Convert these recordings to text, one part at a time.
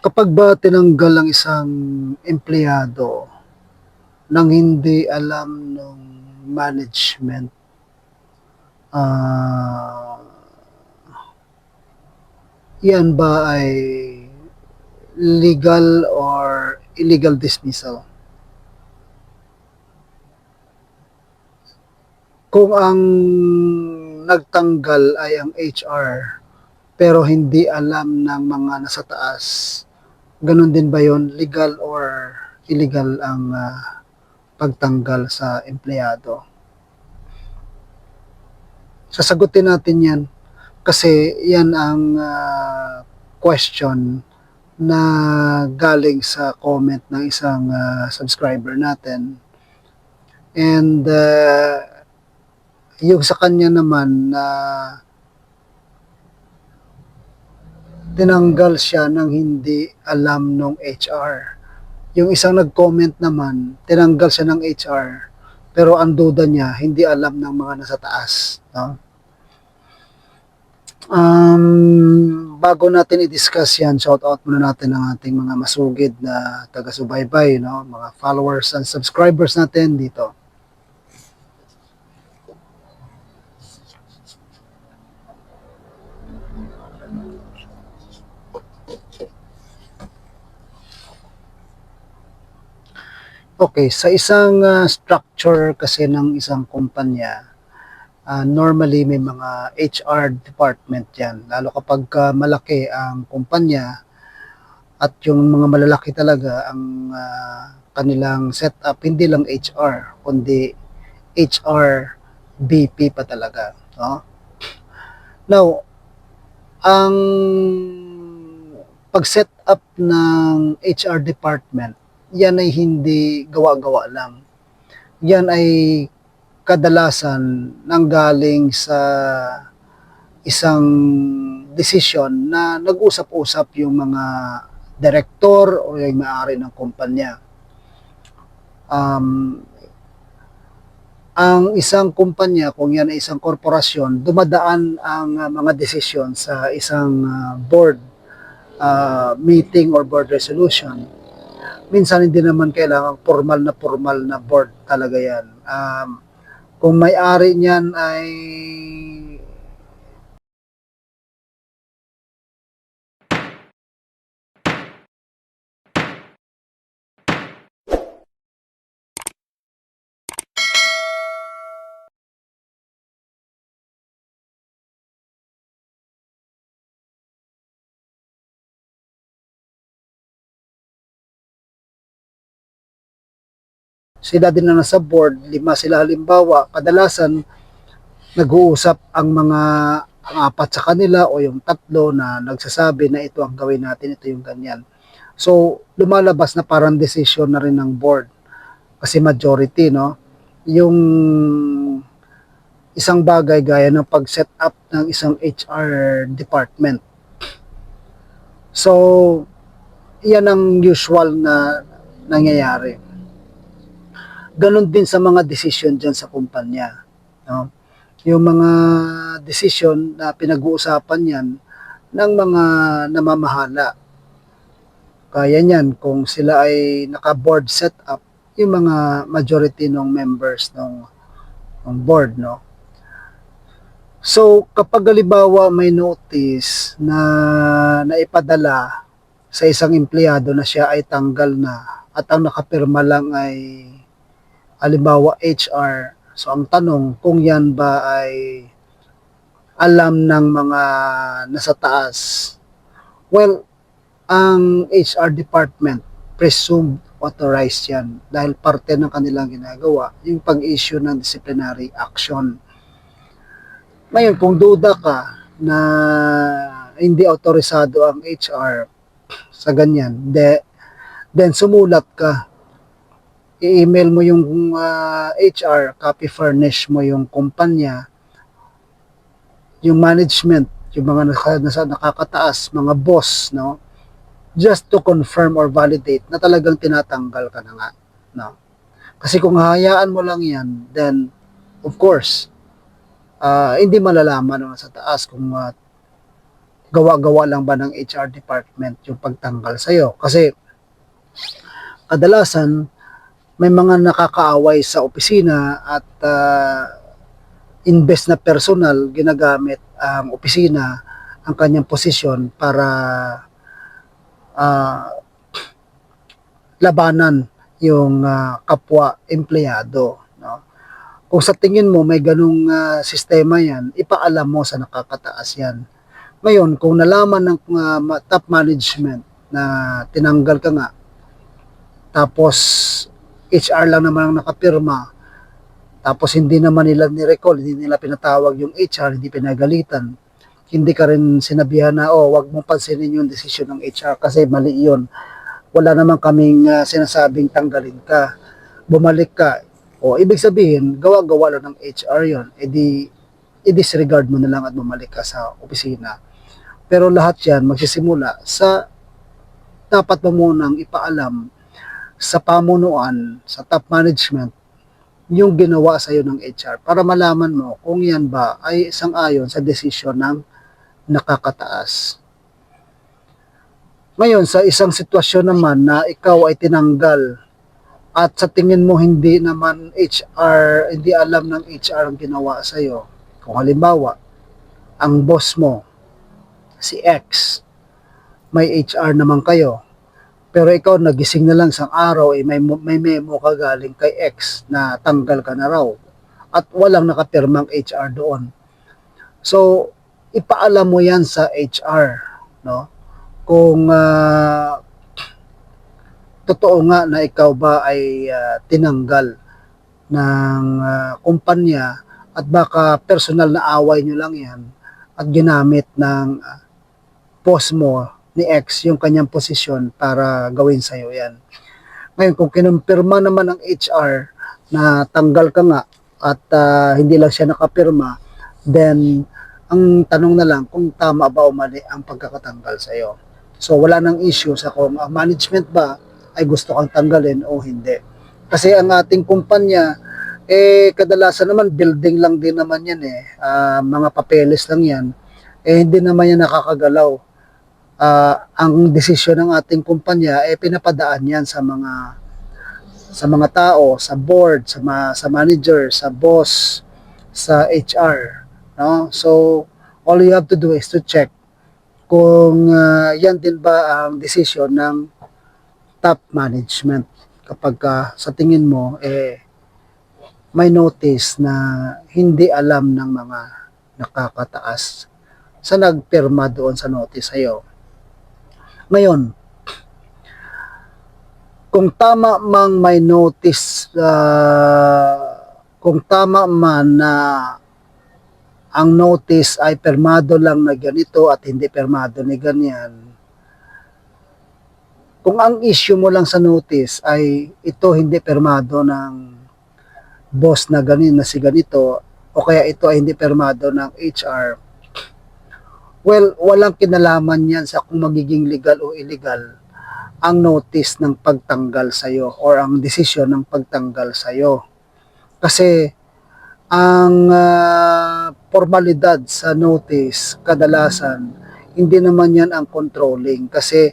Kapag ba tinanggal ang isang empleyado nang hindi alam ng management, ah, yan ba ay legal or illegal dismissal? Kung ang nagtanggal ay ang HR pero hindi alam ng mga nasa taas, ganun din ba yon legal or illegal ang ah, pagtanggal sa empleyado? Sasagutin natin yan kasi yan ang ah, question na galing sa comment ng isang ah, subscriber natin. And ah, yung sa kanya naman na tinanggal siya ng hindi alam nung HR. Yung isang nag-comment naman, tinanggal siya ng HR, pero ang duda niya, hindi alam ng mga nasa taas. No? Um, bago natin i-discuss yan, shout out muna natin ang ating mga masugid na taga-subaybay, no? mga followers and subscribers natin dito. Okay, sa isang ah, structure kasi ng isang kumpanya, ah, normally may mga HR department yan. Lalo kapag ah, malaki ang kumpanya at yung mga malalaki talaga ang ah, kanilang setup, hindi lang HR, kundi HR BP pa talaga. No? Now, ang pag-set up ng HR department, yan ay hindi gawa-gawa lang. Yan ay kadalasan nanggaling sa isang desisyon na nag-usap-usap yung mga direktor o yung may-ari ng kumpanya. Um, ang isang kumpanya, kung yan ay isang korporasyon, dumadaan ang uh, mga desisyon sa isang uh, board uh, meeting or board resolution minsan hindi naman kailangan formal na formal na board talaga yan. Um, kung may-ari niyan ay sila din na nasa board, lima sila halimbawa, kadalasan nag-uusap ang mga ang apat sa kanila o yung tatlo na nagsasabi na ito ang gawin natin, ito yung ganyan. So, lumalabas na parang decision na rin ng board kasi majority, no? Yung isang bagay gaya ng pag-set up ng isang HR department. So, yan ang usual na nangyayari Ganon din sa mga decision dyan sa kumpanya. No? Yung mga decision na pinag-uusapan yan ng mga namamahala. Kaya niyan kung sila ay naka-board setup, yung mga majority ng members ng, ng board, no? So, kapag halimbawa may notice na naipadala sa isang empleyado na siya ay tanggal na at ang nakapirma lang ay halimbawa HR. So ang tanong kung yan ba ay alam ng mga nasa taas. Well, ang HR department presumed authorized yan dahil parte ng kanilang ginagawa yung pag-issue ng disciplinary action. Ngayon, kung duda ka na hindi autorisado ang HR sa ganyan, de, then sumulat ka i-email mo yung uh, HR, copy furnish mo yung kumpanya, yung management, yung mga nasa, nasa nakakataas, mga boss, no? Just to confirm or validate na talagang tinatanggal ka na nga, no? Kasi kung hayaan mo lang yan, then, of course, uh, hindi malalaman no, sa taas kung uh, gawa-gawa lang ba ng HR department yung pagtanggal sa'yo? Kasi kadalasan may mga nakakaaway sa opisina at uh, invest na personal ginagamit ang opisina ang kanyang posisyon para ah, labanan yung ah, kapwa empleyado no? Kung sa tingin mo may ganung ah, sistema yan ipaalam mo sa nakakataas yan. Ngayon kung nalaman ng ah, ma- top management na tinanggal ka nga tapos HR lang naman ang nakapirma tapos hindi naman nila ni-recall, hindi nila pinatawag yung HR, hindi pinagalitan. Hindi ka rin sinabihan na, oh, wag mong pansinin yung desisyon ng HR kasi mali yun. Wala naman kaming ah, sinasabing tanggalin ka. Bumalik ka. O, ibig sabihin, gawa-gawa lang ng HR yun. E di, i-disregard mo na lang at bumalik ka sa opisina. Pero lahat yan magsisimula sa dapat mo munang ipaalam sa pamunuan, sa top management, yung ginawa sa iyo ng HR para malaman mo kung yan ba ay sang-ayon sa desisyon ng nakakataas. Ngayon, sa isang sitwasyon naman na ikaw ay tinanggal at sa tingin mo hindi naman HR, hindi alam ng HR ang ginawa sa iyo. Kung halimbawa, ang boss mo, si X, may HR naman kayo, pero ikaw nagising na lang isang araw eh may may memo ka galing kay X na tanggal ka na raw at walang nakapirmang HR doon. So ipaalam mo 'yan sa HR, no? Kung ah, totoo nga na ikaw ba ay ah, tinanggal ng ah, kumpanya at baka personal na away nyo lang 'yan at ginamit ng ah, boss mo ni X yung kanyang posisyon para gawin sa'yo yan. Ngayon, kung kinumpirma naman ng HR na tanggal ka nga at ah, hindi lang siya nakapirma, then ang tanong na lang kung tama ba o mali ang pagkakatanggal sa'yo. So wala nang issue sa kung ang management ba ay gusto kang tanggalin o hindi. Kasi ang ating kumpanya, eh kadalasan naman building lang din naman yan eh. Ah, mga papeles lang yan. Eh hindi naman yan nakakagalaw ah, ang desisyon ng ating kumpanya eh pinapadaan yan sa mga sa mga tao, sa board, sa ma, sa manager, sa boss, sa HR, no? So all you have to do is to check kung ah, yan din ba ang desisyon ng top management kapag ah, sa tingin mo eh may notice na hindi alam ng mga nakakataas sa nagpirma doon sa notice sa'yo. Ngayon, kung tama mang may notice, ah, kung tama man na ang notice ay permado lang na ganito at hindi permado ni ganyan, kung ang issue mo lang sa notice ay ito hindi permado ng boss na ganin na si ganito o kaya ito ay hindi permado ng HR, well, walang kinalaman yan sa kung magiging legal o illegal ang notice ng pagtanggal sa'yo or ang desisyon ng pagtanggal sa'yo. Kasi ang ah, formalidad sa notice kadalasan hindi naman yan ang controlling kasi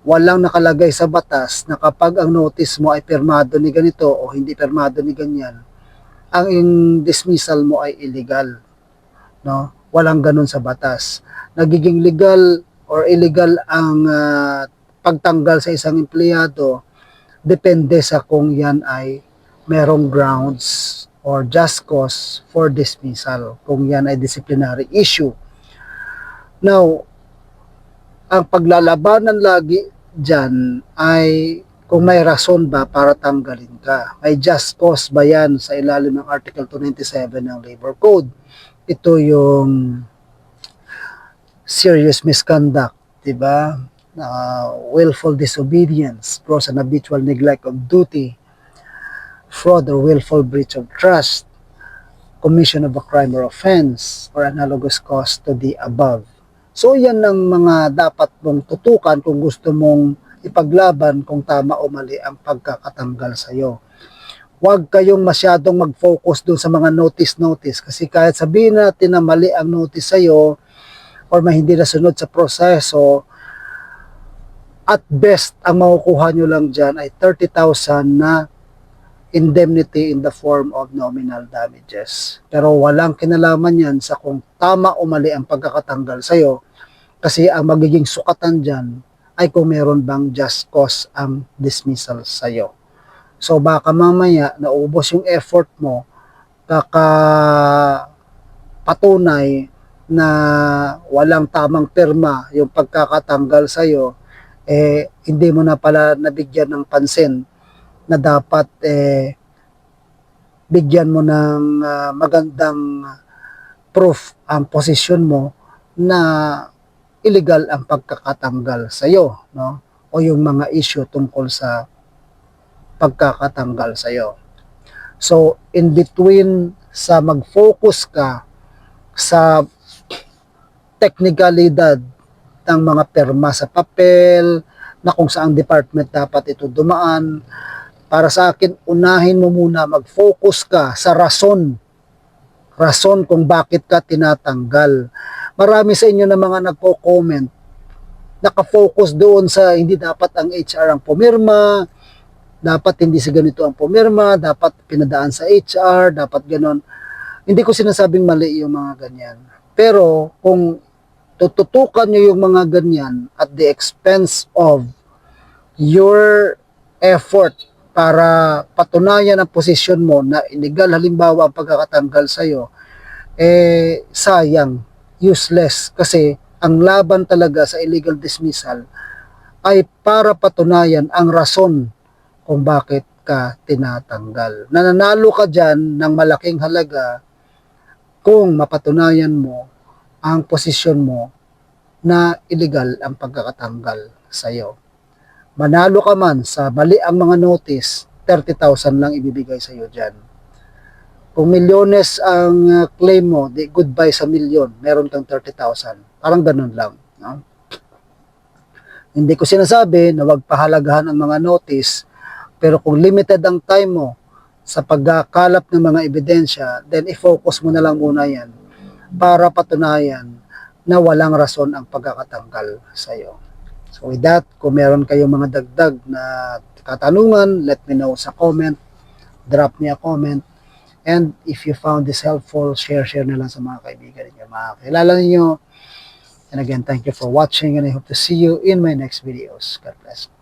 walang nakalagay sa batas na kapag ang notice mo ay permado ni ganito o hindi permado ni ganyan ang dismissal mo ay illegal no walang ganun sa batas nagiging legal or illegal ang ah, pagtanggal sa isang empleyado depende sa kung yan ay merong grounds or just cause for dismissal kung yan ay disciplinary issue. Now, ang paglalabanan lagi dyan ay kung may rason ba para tanggalin ka. May just cause ba yan sa ilalim ng Article 297 ng Labor Code. Ito yung serious misconduct, di ba? Uh, willful disobedience, gross and habitual neglect of duty, fraud or willful breach of trust, commission of a crime or offense, or analogous cause to the above. So yan ang mga dapat mong tutukan kung gusto mong ipaglaban kung tama o mali ang pagkakatanggal sa iyo. Huwag kayong masyadong mag-focus doon sa mga notice-notice kasi kahit sabihin natin na mali ang notice sa iyo, or may hindi nasunod sa proseso, at best, ang makukuha nyo lang dyan ay 30,000 na indemnity in the form of nominal damages. Pero walang kinalaman yan sa kung tama o mali ang pagkakatanggal sa'yo kasi ang magiging sukatan dyan ay kung meron bang just cause ang dismissal sa'yo. So baka mamaya naubos yung effort mo kaka patunay na walang tamang pirma yung pagkakatanggal sa'yo, eh, hindi mo na pala nabigyan ng pansin na dapat eh, bigyan mo ng ah, magandang proof ang posisyon mo na illegal ang pagkakatanggal sa iyo, no? O yung mga issue tungkol sa pagkakatanggal sa iyo. So, in between sa mag-focus ka sa teknikalidad ng mga perma sa papel, na kung saang department dapat ito dumaan, para sa akin, unahin mo muna, mag-focus ka sa rason. Rason kung bakit ka tinatanggal. Marami sa inyo na mga nagpo-comment, nakafocus doon sa hindi dapat ang HR ang pumirma, dapat hindi si ganito ang pumirma, dapat pinadaan sa HR, dapat ganon. Hindi ko sinasabing mali yung mga ganyan. Pero kung tututukan nyo yung mga ganyan at the expense of your effort para patunayan ang posisyon mo na illegal halimbawa ang pagkakatanggal sa'yo, eh sayang, useless kasi ang laban talaga sa illegal dismissal ay para patunayan ang rason kung bakit ka tinatanggal. Nananalo ka dyan ng malaking halaga kung mapatunayan mo ang posisyon mo na illegal ang pagkakatanggal sa'yo manalo ka man sa mali ang mga notice, 30,000 lang ibibigay sa iyo dyan. Kung milyones ang uh, claim mo, di goodbye sa milyon, meron kang 30,000. Parang ganun lang. No? Hindi ko sinasabi na wag pahalagahan ang mga notice, pero kung limited ang time mo sa pagkakalap ng mga ebidensya, then i-focus mo na lang muna yan para patunayan na walang rason ang pagkakatanggal sa iyo. So with that, kung meron kayong mga dagdag na katanungan, let me know sa comment. Drop me a comment. And if you found this helpful, share, share na lang sa mga kaibigan ninyo, mga kilala ninyo. And again, thank you for watching and I hope to see you in my next videos. God bless.